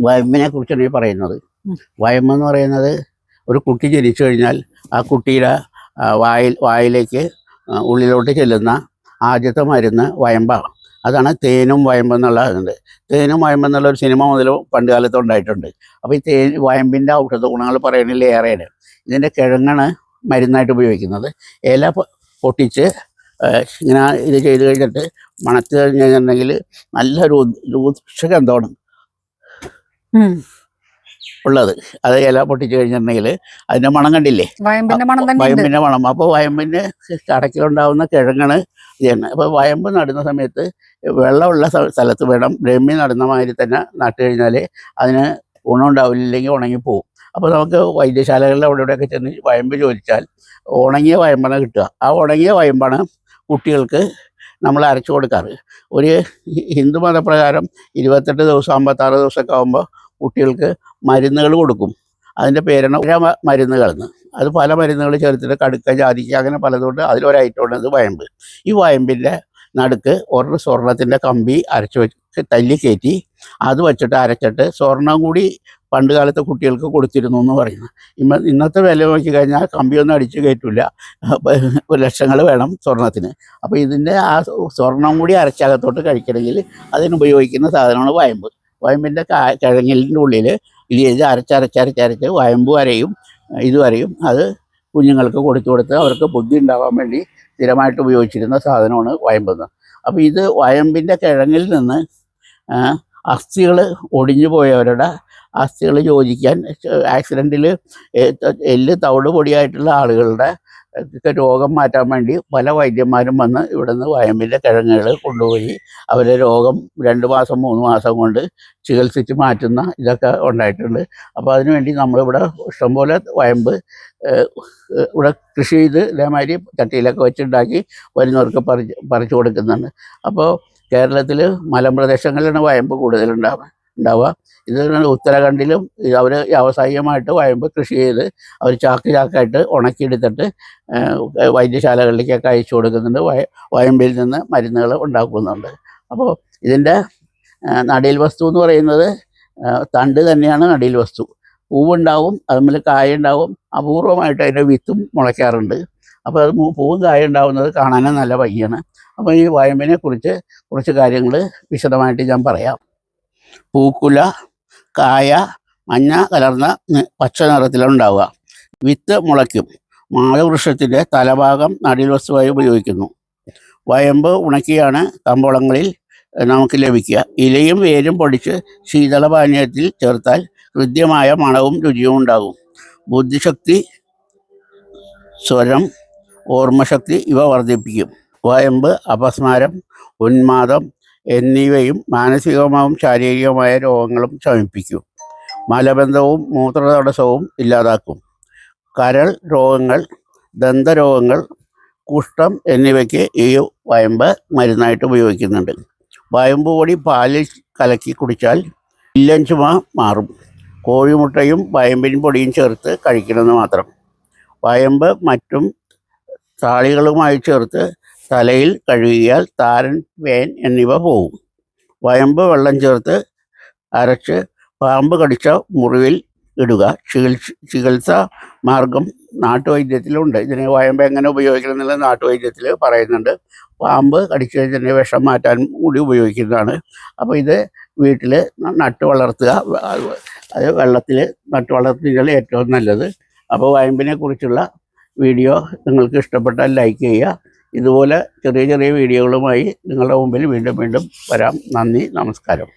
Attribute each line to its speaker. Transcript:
Speaker 1: വയമ്പിനെ കുറിച്ചാണ് ഈ പറയുന്നത്.
Speaker 2: ഉം.
Speaker 1: വയമ്പെന്ന് പറയുന്നത് ഒരു കുട്ടി ജനിച്ചു കഴിഞ്ഞാൽ ആ കുട്ടിയുടെ വായിൽ വായിലേക്ക് ഉള്ളിലോട്ട് ചെല്ലുന്ന ആദ്യത്തെ മരുന്ന് വയമ്പാണ്. അതാണ് തേനും വയമ്പെന്നുള്ള ഇതുണ്ട്. തേനും വയമ്പെന്നുള്ള ഒരു സിനിമ മുതൽ പണ്ട് കാലത്ത് ഉണ്ടായിട്ടുണ്ട്. അപ്പോൾ ഈ തേൻ വയമ്പിന്റെ ഔഷധ ഗുണങ്ങൾ പറയണില്ല ഏറെയാണ്. ഇതിന്റെ കിഴങ്ങാണ് മരുന്നായിട്ട് ഉപയോഗിക്കുന്നത്. ഇല പൊട്ടിച്ച് ഇങ്ങനെ ഇത് ചെയ്ത് കഴിഞ്ഞിട്ട് മണത്ത് കഴിഞ്ഞിട്ടുണ്ടെങ്കിൽ നല്ലൊരു രൂക്ഷഗന്ധമാണ്
Speaker 2: ഉം.
Speaker 1: ഉള്ളത്. അത് ഇല പൊട്ടിച്ചു കഴിഞ്ഞിട്ടുണ്ടെങ്കിൽ അതിന്റെ മണം കണ്ടില്ലേ?
Speaker 2: വയമ്പിന്റെ മണം
Speaker 1: വയമ്പിന്റെ അപ്പോൾ വയമ്പിന്റെ കടക്കിലുണ്ടാവുന്ന കിഴങ്ങാണ് ഇതാണ് അപ്പോൾ വയമ്പ് നടുന്ന സമയത്ത് വെള്ളമുള്ള സ്ഥലത്ത് വേണം. ബ്രഹ്മി നടുന്ന മാതിരി തന്നെ നട്ടു കഴിഞ്ഞാൽ അതിന് ഗുണമുണ്ടാവില്ലെങ്കിൽ ഉണങ്ങിപ്പോവും അപ്പോൾ നമുക്ക് വൈദ്യശാലകളിൽ അവിടെ ഇവിടെയൊക്കെ ചെന്ന് വയമ്പ് ചോദിച്ചാൽ ഉണങ്ങിയ വയമ്പാണ് കിട്ടുക. ആ ഉണങ്ങിയ വയമ്പാണ് കുട്ടികൾക്ക് നമ്മൾ അരച്ചു കൊടുക്കാറ്. ഒരു ഹിന്ദു മതപ്രകാരം ഇരുപത്തെട്ട് ദിവസം അമ്പത്താറ് ദിവസമൊക്കെ ആകുമ്പോൾ കുട്ടികൾക്ക് മരുന്നുകൾ കൊടുക്കും. അതിന്റെ പേരാണ് മരുന്നുകളെന്ന് അത് പല മരുന്നുകൾ ചേർത്തിട്ട് കടുക്ക ജാതിക്ക അങ്ങനെ പലതുകൊണ്ട് അതിലൊരൈറ്റമാണ് അത് വയമ്പ്. ഈ വയമ്പിന്റെ നടുക്ക് ഒരു സ്വർണത്തിന്റെ കമ്പി അരച്ച് വെച്ച് തല്ലി കയറ്റി അത് വെച്ചിട്ട് അരച്ചിട്ട് സ്വർണം കൂടി പണ്ട് കാലത്തെ കുട്ടികൾക്ക് കൊടുത്തിരുന്നു എന്ന് പറയുന്നു. ഇമ്മ ഇന്നത്തെ വില നോക്കി കഴിഞ്ഞാൽ കമ്പിയൊന്നും അടിച്ച് കയറ്റില്ല ലക്ഷങ്ങൾ വേണം സ്വർണത്തിന്. അപ്പോൾ ഇതിന്റെ ആ സ്വർണം കൂടി അരച്ചകത്തോട്ട് കഴിക്കണമെങ്കിൽ അതിന് ഉപയോഗിക്കുന്ന സാധനമാണ് വയമ്പ്. വയമ്പിന്റെ കാ കിഴങ്ങിലിന്റെ ഉള്ളിൽ ഇത് അരച്ചരച്ചരച്ചരച്ച് വയമ്പ് വരെയും ഇത് വരെയും അത് കുഞ്ഞുങ്ങൾക്ക് കൊടുത്തു കൊടുത്ത് അവർക്ക് ബുദ്ധി ഉണ്ടാവാൻ വേണ്ടി സ്ഥിരമായിട്ട് ഉപയോഗിച്ചിരുന്ന സാധനമാണ് വയമ്പെന്ന്. അപ്പോൾ ഇത് വയമ്പിന്റെ കിഴങ്ങിൽ നിന്ന് അസ്ഥികൾ ഒടിഞ്ഞു പോയവരുടെ അസ്ഥികൾ യോജിക്കാൻ ആക്സിഡന്റിൽ എല്ല് തവിട് പൊടിയായിട്ടുള്ള ആളുകളുടെ രോഗം മാറ്റാൻ വേണ്ടി പല വൈദ്യന്മാരും വന്ന് ഇവിടുന്ന് വയമ്പിന്റെ കിഴങ്ങുകൾ കൊണ്ടുപോയി അവരെ രോഗം രണ്ട് മാസം മൂന്ന് മാസം കൊണ്ട് ചികിത്സിച്ച് മാറ്റുന്ന ഇതൊക്കെ ഉണ്ടായിട്ടുണ്ട്. അപ്പോൾ അതിനുവേണ്ടി നമ്മളിവിടെ ഇഷ്ടംപോലെ വയമ്പ് ഇവിടെ കൃഷി ചെയ്ത് ഇതേമാതിരി ചട്ടിയിലൊക്കെ വെച്ചുണ്ടാക്കി വരുന്നവർക്ക് പറിച്ച് പറിച്ചു കൊടുക്കുന്നുണ്ട്. അപ്പോൾ കേരളത്തിൽ മലമ്പ്രദേശങ്ങളിലാണ് വയമ്പ് കൂടുതലുണ്ടാവുക. ഉണ്ടാവുക. ഇത് ഉത്തരാഖണ്ഡിലും അവർ വ്യാവസായികമായിട്ട് വയമ്പ് കൃഷി ചെയ്ത് അവർ ചാക്ക് ചാക്കായിട്ട് ഉണക്കിയെടുത്തിട്ട് വൈദ്യശാലകളിലേക്കൊക്കെ അയച്ചു കൊടുക്കുന്നുണ്ട്. വയ വയമ്പിൽ നിന്ന് മരുന്നുകൾ ഉണ്ടാക്കുന്നുണ്ട്. അപ്പോൾ ഇതിന്റെ നടീൽ വസ്തു എന്ന് പറയുന്നത് തണ്ട് തന്നെയാണ് നടീൽ വസ്തു. പൂവുണ്ടാവും അതുപോലെ കായ ഉണ്ടാവും അപൂർവമായിട്ട് അതിന്റെ വിത്തും മുളയ്ക്കാറുണ്ട്. അപ്പോൾ അത് പൂവും കായ ഉണ്ടാവുന്നത് കാണാനും നല്ല ഭംഗിയാണ്. അപ്പോൾ ഈ വയമ്പിനെ കുറിച്ച് കുറച്ച് കാര്യങ്ങൾ വിശദമായിട്ട് ഞാൻ പറയാം. പൂക്കുല കായ മഞ്ഞ കലർന്ന പച്ച നിറത്തിലുണ്ടാവുക. വിത്ത് മുളയ്ക്കും. മാളവൃക്ഷത്തിന്റെ തലഭാഗം നടീൽ വസ്തുവായി ഉപയോഗിക്കുന്നു. വയമ്പ് ഉണക്കിയാണ് കമ്പോളങ്ങളിൽ നമുക്ക് ലഭിക്കുക. ഇലയും വേരും പൊടിച്ച് ശീതളപാനീയത്തിൽ ചേർത്താൽ ഹൃദ്യമായ മണവും രുചിയും ഉണ്ടാകും. ബുദ്ധിശക്തി സ്വരം ഓർമ്മശക്തി ഇവ വർദ്ധിപ്പിക്കും. വയമ്പ് അപസ്മാരം ഉന്മാദം എന്നിവയും മാനസികമായും ശാരീരികമായ രോഗങ്ങളും ശമിപ്പിക്കും. മലബന്ധവും മൂത്രതടസ്സവും ഇല്ലാതാക്കും. കരൾ രോഗങ്ങൾ ദന്തരോഗങ്ങൾ കുഷ്ഠം എന്നിവയ്ക്ക് ഈ വയമ്പ് മരുന്നായിട്ട് ഉപയോഗിക്കുന്നുണ്ട്. വയമ്പ് പൊടി പാലിൽ കലക്കി കുടിച്ചാൽ ഇല്ലൻ ചുമ മാറും. കോഴിമുട്ടയും വയമ്പിൻ പൊടിയും ചേർത്ത് കഴിക്കണമെന്ന് മാത്രം. വയമ്പ് മറ്റും താളികളുമായി ചേർത്ത് തലയിൽ കഴുകിയാൽ താരൻ വേൻ എന്നിവ പോകും വയമ്പ് വെള്ളം ചേർത്ത് അരച്ച് പാമ്പ് കടിച്ച മുറിവിൽ ഇടുക. ചികിത്സ ചികിത്സ മാർഗം നാട്ടുവൈദ്യത്തിലുണ്ട് ഇതിന് വയമ്പ് എങ്ങനെ ഉപയോഗിക്കണം എന്നുള്ളത് നാട്ടുവൈദ്യത്തിൽ പറയുന്നുണ്ട്. പാമ്പ് കടിച്ചു കഴിഞ്ഞാൽ വിഷം മാറ്റാൻ കൂടി ഉപയോഗിക്കുന്നതാണ്. അപ്പോൾ ഇത് വീട്ടിൽ നട്ട് വളർത്തുക. അത് വെള്ളത്തിൽ നട്ട് വളർത്തുകയാണ് ഏറ്റവും നല്ലത്. അപ്പോൾ വയമ്പിനെ കുറിച്ചുള്ള വീഡിയോ നിങ്ങൾക്ക് ഇഷ്ടപ്പെട്ടാൽ ലൈക്ക് ചെയ്യുക. ഇതുപോലെ ചെറിയ ചെറിയ വീഡിയോകളുമായി നിങ്ങളുടെ മുമ്പിൽ വീണ്ടും വീണ്ടും വരാം. നന്ദി നമസ്കാരം.